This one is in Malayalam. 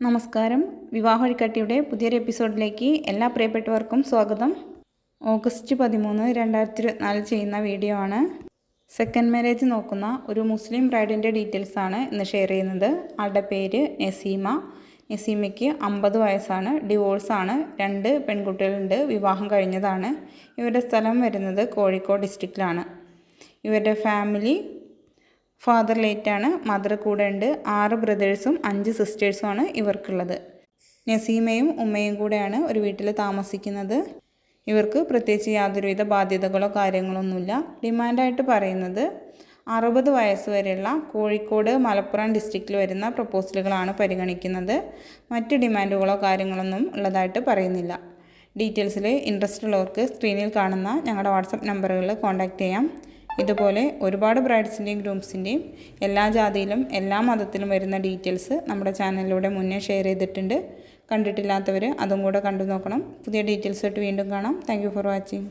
നമസ്കാരം. വിവാഹ വഴിക്കാട്ടിയുടെ പുതിയൊരു എപ്പിസോഡിലേക്ക് എല്ലാ പ്രിയപ്പെട്ടവർക്കും സ്വാഗതം. ഓഗസ്റ്റ് പതിമൂന്ന് രണ്ടായിരത്തി ഇരുപത്തിനാല് ചെയ്യുന്ന വീഡിയോ ആണ്. സെക്കൻഡ് മാരേജ് നോക്കുന്ന ഒരു മുസ്ലിം ബ്രൈഡിന്റെ ഡീറ്റെയിൽസ് ആണ് ഇന്ന് ഷെയർ ചെയ്യുന്നത്. ആളുടെ പേര് നസീമ. നസീമയ്ക്ക് അമ്പത് വയസ്സാണ്. ഡിവോഴ്സാണ് രണ്ട് പെൺകുട്ടികളുണ്ട്. വിവാഹം കഴിഞ്ഞതാണ്. ഇവരുടെ സ്ഥലം വരുന്നത് കോഴിക്കോട് ഡിസ്ട്രിക്റ്റിലാണ്. ഇവരുടെ ഫാമിലി ഫാദർ ലേറ്റാണ് മദർ കൂടെ ഉണ്ട് ആറ് ബ്രദേഴ്സും അഞ്ച് സിസ്റ്റേഴ്സുമാണ് ഇവർക്കുള്ളത്. നസീമയും ഉമ്മയും കൂടെയാണ് ഒരു വീട്ടിൽ താമസിക്കുന്നത്. ഇവർക്ക് പ്രത്യേകിച്ച് യാതൊരുവിധ ബാധ്യതകളോ കാര്യങ്ങളൊന്നുമില്ല. ഡിമാൻഡായിട്ട് പറയുന്നത് അറുപത് വയസ്സ് വരെയുള്ള കോഴിക്കോട് മലപ്പുറം ഡിസ്ട്രിക്റ്റിൽ വരുന്ന പ്രപ്പോസലുകളാണ് പരിഗണിക്കുന്നത്. മറ്റ് ഡിമാൻഡുകളോ കാര്യങ്ങളൊന്നും ഉള്ളതായിട്ട് പറയുന്നില്ല. ഡീറ്റെയിൽസിൽ ഇൻട്രസ്റ്റ് ഉള്ളവർക്ക് സ്ക്രീനിൽ കാണുന്ന ഞങ്ങളുടെ വാട്സപ്പ് നമ്പറുകളിൽ കോൺടാക്റ്റ് ചെയ്യാം. ഇതുപോലെ ഒരുപാട് ബ്രൈഡ്സിന്റെയും ഗ്രൂംസിന്റെയും എല്ലാ ജാതിയിലും എല്ലാ മതത്തിലും വരുന്ന ഡീറ്റെയിൽസ് നമ്മുടെ ചാനലിലൂടെ മുന്നേ ഷെയർ ചെയ്തിട്ടുണ്ട്. കണ്ടിട്ടില്ലാത്തവർ അതും കൂടെ കണ്ടു നോക്കണം. പുതിയ ഡീറ്റെയിൽസ് ആയിട്ട് വീണ്ടും കാണാം. Thank for watching